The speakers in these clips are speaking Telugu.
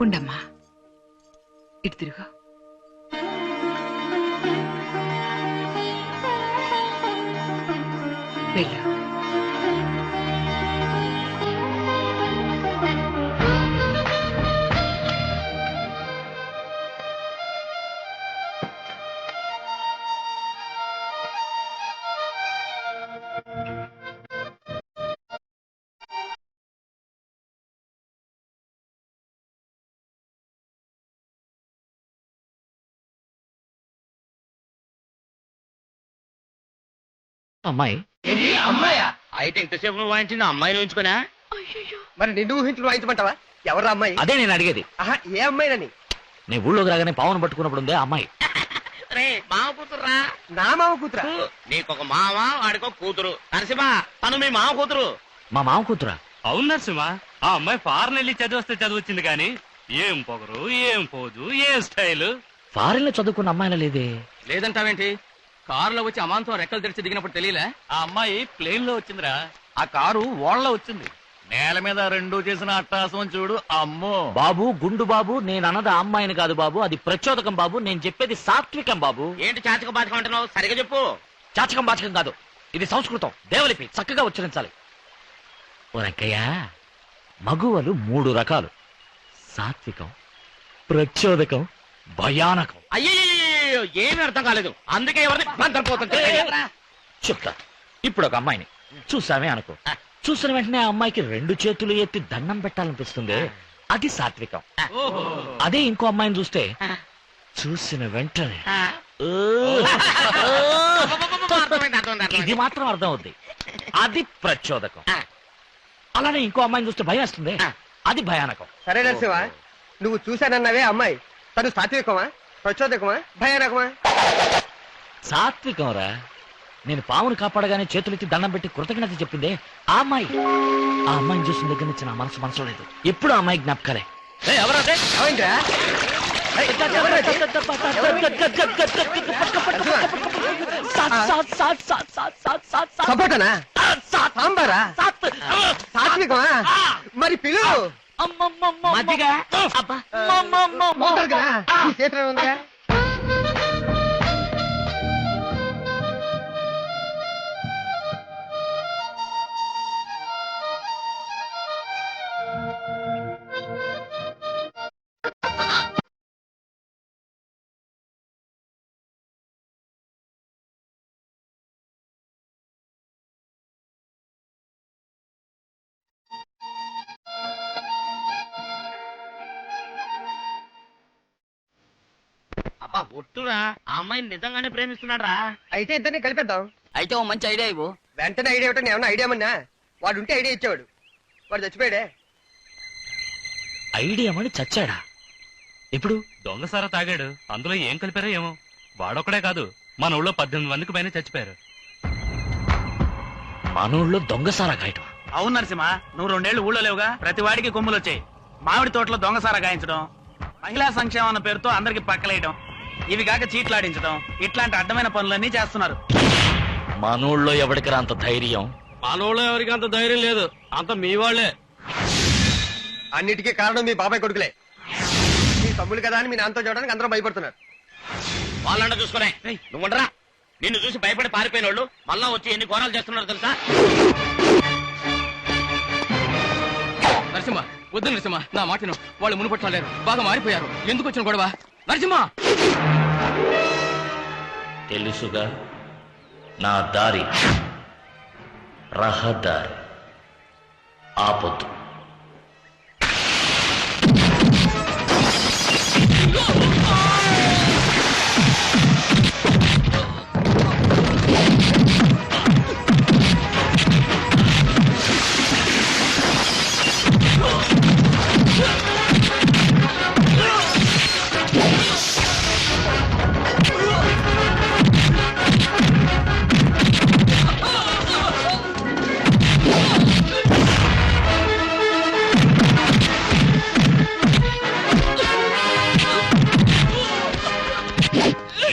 ఉండమ్మా ఇటు తిరుగు వెళ్ళు అమ్మాయి. అమ్మాయా? అయితే ఇంతసేపు నువ్వు వాయించింది అమ్మాయిని ఉంచుకున్నా మరి నిన్ను ఊహించుకుని వాయించమంటావా? ఎవరు అమ్మాయి? అదే నేను అడిగేది. ఆహా ఏ అమ్మాయినని? నీ ఊళ్ళోకి రాగానే పావును పట్టుకున్నప్పుడు ఉందే అమ్మాయి. రే మామ కూతురురా. నా మామ కూతురా? నీకొక మామ వాడికో కూతురు. నరసింహ తను మీ మామ కూతురు. మా మామ కూతురా? అవును నరసింహ ఆ అమ్మాయి ఫారెన్ వెళ్ళి చదివిస్తే చదివచ్చింది కానీ ఏం పొగరు ఏం పోదు ఏం స్టైల్? ఫారెన్లో చదువుకున్న అమ్మాయిలా లేదే? లేదంటావేంటి? కారులో వచ్చి అమాంతం రెక్కలు తెరిచి దిగినప్పుడు తెలియలే? ఆ అమ్మాయి ప్లేన్లో వచ్చిందిరా. ఆ కారు ఓళ్ళ వచ్చింది. నేల మీద రెండు చేసిన అట్టాసం చూడు అమ్మో. బాబు గుండు బాబు నేను అన్నది ఆ అమ్మాయిని కాదు బాబు అది ప్రచోదకం బాబు నేను చెప్పేది సాత్వికం బాబు. ఏంటి చాచక బాచక అంటున్నావు? సరిగా చెప్పు. చాచకం బాచకం కాదు ఇది సంస్కృతం దేవలిపి చక్కగా ఉచ్చరించాలి. ఓ రంకయ్య మగువలు మూడు రకాలు. సాత్వికం ప్రచోదకం భయానకం. అయ్యో ఏమీ అర్థం కాలేదు. అందుకే ఎవరిని మంత్రపోతుంటే చెప్తా. ఇప్పుడు ఒక అమ్మాయిని. చూసామే అనుకో. చూసిన వెంటనే ఆ అమ్మాయికి రెండు చేతులు ఎత్తి దండం పెట్టాలనిపిస్తుంది. అది సాత్వికం. అదే ఇంకో అమ్మాయిని చూస్తే చూసిన వెంటనే "ఓ, ఓ." అర్థమైంది, అర్థమైంది, ఇది. మాత్రం అర్థం అవుద్ది అది ప్రచోదకం. అలానే ఇంకో అమ్మాయిని చూస్తే భయం వేస్తుంది. అది భయానకం. సరే నరసింహ నువ్వు చూశానన్నావే అమ్మాయి. తను సాత్వికమా? ప్రచోదకమా భయానకమా సాత్వికం రా నేను పామును కాపాడగానే చేతులెత్తి దండం పెట్టి కృతజ్ఞత చెప్పిందే ఆ అమ్మాయి ఆ అమ్మాయిని చూసిన దగ్గర నుంచి నా మనసు మనసు లేదు ఎప్పుడు ఆ అమ్మాయి జ్ఞాపకాలే ఏయ్, ఎవరదే? ఏమైందిరా? ఏయ్, ఎవరది? సాత్, సాత్, సాత్, సాత్, సాత్, సాత్, సాత్, సాత్. సపోటానా ఆ, సాత్, సాంబారా సాత్. సాత్వికమా మరి అమ్మమ్మమ్మ. మజ్జిగ? అబ్బా. ఒట్టురా ఆ అమ్మాయిని నిజంగానే ప్రేమిస్తున్నాడు రా అయితే ఇద్దరిని కలిపేద్దాం. అయితే ఓ మంచి ఐడియా ఇవ్వు. వెంటనే ఐడియా ఇవ్వటం ఏమన్నా ఐడియా మన్నా వాడు ఉంటే ఐడియా ఇచ్చేవాడు. వాడు చచ్చిపోయాడే. ఐడియా మని చచ్చాడా? ఇప్పుడు దొంగసారా తాగాడు. అందులో ఏం కలిపారో ఏమో. వాడొక్కడే కాదు. మన ఊళ్ళో పద్దెనిమిది మందికి పైన చచ్చిపోయారు. మనోళ్ళు దొంగసారా కాయటం అవును నరసింహ నువ్వు రెండేళ్ళు ఊళ్ళో లేవుగా. ప్రతి వాడికి కొమ్ములు వచ్చాయి మామిడి తోటలో దొంగసార గాయించడం మహిళా సంక్షేమం అన్న పేరుతో అందరికి పక్కలేయడం. ఇవి కాక చీట్లాడించడం ఇట్లాంటి అడ్డమైన పనులన్నీ చేస్తున్నారు. మనోళ్ళలో ఎవడికి రా అంత ధైర్యం? మనోళ్ళు ఎవరికి అంత ధైర్యం లేదు. అంత మీ వాళ్ళే. అన్నిటికీ కారణం మీ బాబాయ్ కొడుకులే. మీ తమ్ముడు కదా అని మీ నాన్నతో చూడడానికి అందరూ భయపడుతున్నారు. వాళ్ళంట చూసుకునే. నువ్వు ఉండరా? నిన్ను చూసి భయపడి పారిపోయిన వాళ్ళు మళ్ళా వచ్చి ఎన్ని ఘోరాలు చేస్తున్నారు తెలుసా? నరసింహ వద్దు నరసింహ. నా మాటను వాళ్ళు మునుపట్లేరు బాగా మారిపోయారు. ఎందుకు వచ్చిన గొడవ? నరసింహ తెలుసుగా? నా దారి. రహదారి. ఆపొద్దు.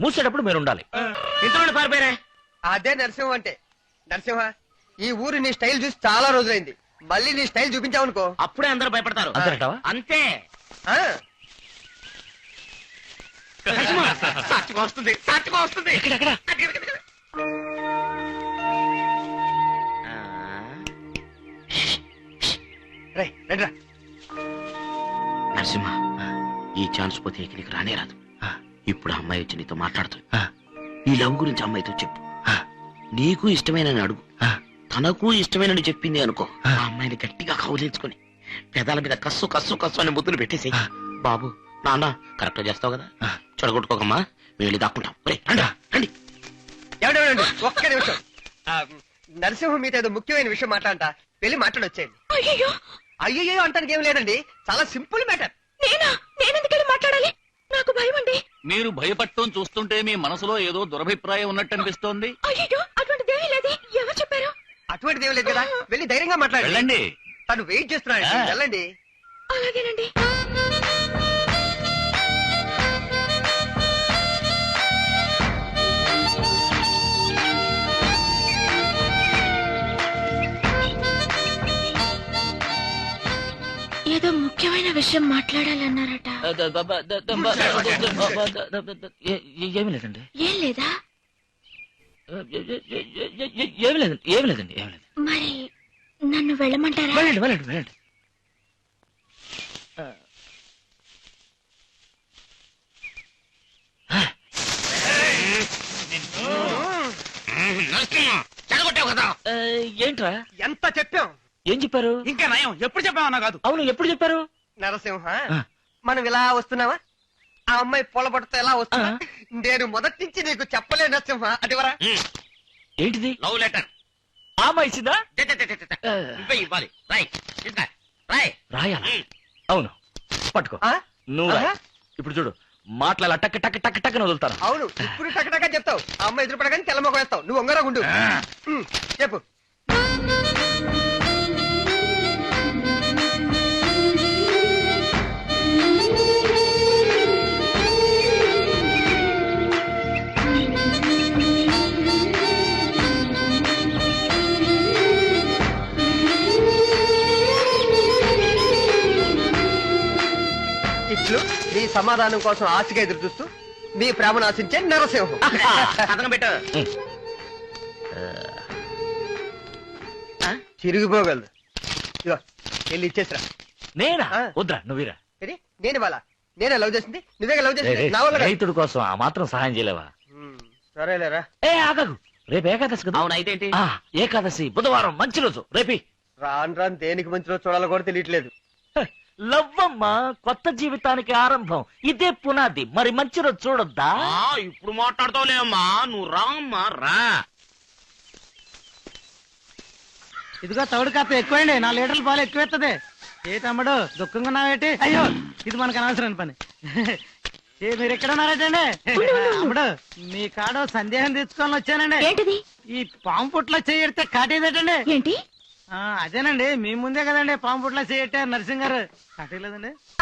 మూసేటప్పుడు మీరు ఉండాలి. ఇంతలోనే పారిపోయారే? అదే నరసింహ అంటే. నరసింహ ఈ ఊరు నీ స్టైల్ చూసి చాలా రోజులైంది. మళ్ళీ నీ స్టైల్ చూపించావనుకో. అప్పుడే అందరూ భయపడతారు. అంతే. ఆ, నరసింహ, సాక్షిగా వస్తుంది. సాక్షిగా వస్తుంది. ఎక్కడెక్కడ అక్కడ, అక్కడ, అక్కడ. ఆ, రేయ్, రండిరా. నరసింహ ఈ ఛాన్స్ పోతే ఇక నీకు రానే రాదు. ఇప్పుడు ఆ అమ్మాయి వచ్చి నీతో మాట్లాడుతుంది. నీ లవ్ గురించి అమ్మాయితో చెప్పు. నీకు ఇష్టమైన అడుగు. తనకు ఇష్టమైన చెప్పింది అనుకో. ఆ. అమ్మాయిని గట్టిగా కౌలించుకొని పెదాల మీద కస్సు కస్సు కస్సు అని ముద్దులు పెట్టేసి బాబు నాన్న కరెక్ట్ చేస్తావు కదా? చెడగొట్టుకోకమ్మా మేము వెళ్ళి దాక్కుంటాం. ఒక్క నిమిషం. ఆ, నరసింహ మీతో ఏదో ముఖ్యమైన విషయం మాట్లాడంట. వెళ్ళి మాట్లాడొచ్చేయండి. అయ్యో అయ్యో అంటానికి ఏం లేదండి. చాలా సింపుల్ మ్యాటర్. నేనా? నేనెందుకెళ్ళి మాట్లాడాలి? నాకు భయం అండి. మీరు భయపడటం చూస్తుంటే మీ మనసులో ఏదో దురభిప్రాయం ఉన్నట్టు అనిపిస్తోంది. అయ్యో అటువంటిదేమీ లేదు. ఎవరు చెప్పారు? అటువంటిది ఏం లేదు కదా. వెళ్ళి ధైర్యంగా మాట్లాడండి. వెళ్ళండి. తను వెయిట్ చేస్తున్నాడు. వెళ్ళండి. అలాగేనండి. ఏదో ముఖ్యమైన విషయం మాట్లాడాలన్నారట. ఏమీ లేదండి. ఏం లేదా? ఏమీ లేదండి ఏమీ లేదండి ఏమీ లేదు. మరి నన్ను వెళ్ళమంటారా? వెళ్ళండి వెళ్ళండి వెళ్ళండి. ఏంట్రా? ఎంత చెప్పాం ఏం చెప్పారు? ఇంకా నయం. ఎప్పుడు చెప్పామన్నా కాదు. అవును ఎప్పుడు చెప్పారు? నరసింహ. మనం ఇలా వస్తున్నావా? ఆ అమ్మాయి పొలబడితే ఎలా వస్తున్నా. నేను మొదటి నుంచి నీకు చెప్పలే నరసింహ. అదివరా ఏంటిది? లవ్ లెటర్ ఆమె ఇచ్చిందా? నువ్వే ఇవ్వాలి. రాయ్ ఇంకా రాయ్. రాయాలా? అవును. పట్టుకో? నువ్వు రాయ్. ఇప్పుడు చూడు. మాట్లాడాల టక్ టక్ టక్ టక్ అని వదులుతాను. అవును. ఇప్పుడు టకటకా చెప్తావు. ఆ అమ్మాయి ఎదురుపడగానే తెల్లమొక వేస్తావు. నువ్వు ఉంగరా గుండు ఉమ్, చెప్పు. సమాధానం కోసం ఆశగా ఎదురు చూస్తూ మీ ప్రేమను ఆశించే నరసింహం. పెట్టు. చిరిగిపోగలదు ఇదిగో వెళ్ళి ఇచ్చేసిరా. నేనా? ఆ. వద్దా నువ్వురా? నేను ఇవాళ? నేనే లవ్ చేసింది? నువ్వే లవ్ చేసింది? నా వల్ల కాదు. రైతుడి కోసం ఆ మాత్రం సహాయం చేయలేవా? ఉమ్, సరేలేరా. ఏ ఆగదు రేపు ఏకాదశి కదా? అవును అయితే ఏంటి? ఆ, ఏకాదశి బుధవారం మంచి రోజు. రేపి రాను రాను దేనికి మంచిలో చూడాలో కూడా తెలియట్లేదు. లవ్వమ్మ కొత్త జీవితానికి ఆరంభం. ఇదే పునాది. మరి మంచి రోజు చూడొద్దా? ఆ, ఇప్పుడు మాట్లాడతావులేమ్మా నువ్వు రా అమ్మా రా. ఇదిగో తౌడు కాస్త ఎక్కువండి నా లీటర్ల పాలు ఎక్కువెత్తది. ఏ తమ్ముడు దుఃఖంగా ఉన్నావేటి? అయ్యో ఇది మనకు అనవసరం పని. ఏ మీరు ఎక్కడ ఉన్నారటండి అప్పుడు మీ కాడ సందేహం తెచ్చుకొని వచ్చానండి. ఏంటిది? ఈ పాము పుట్లో చేయడితే కాటేదటండి? ఏంటి? అదేనండి మీ ముందే కదండి పాము పుట్ల చేయట్టే నరసింగ్ గారు కాటేయలేదండి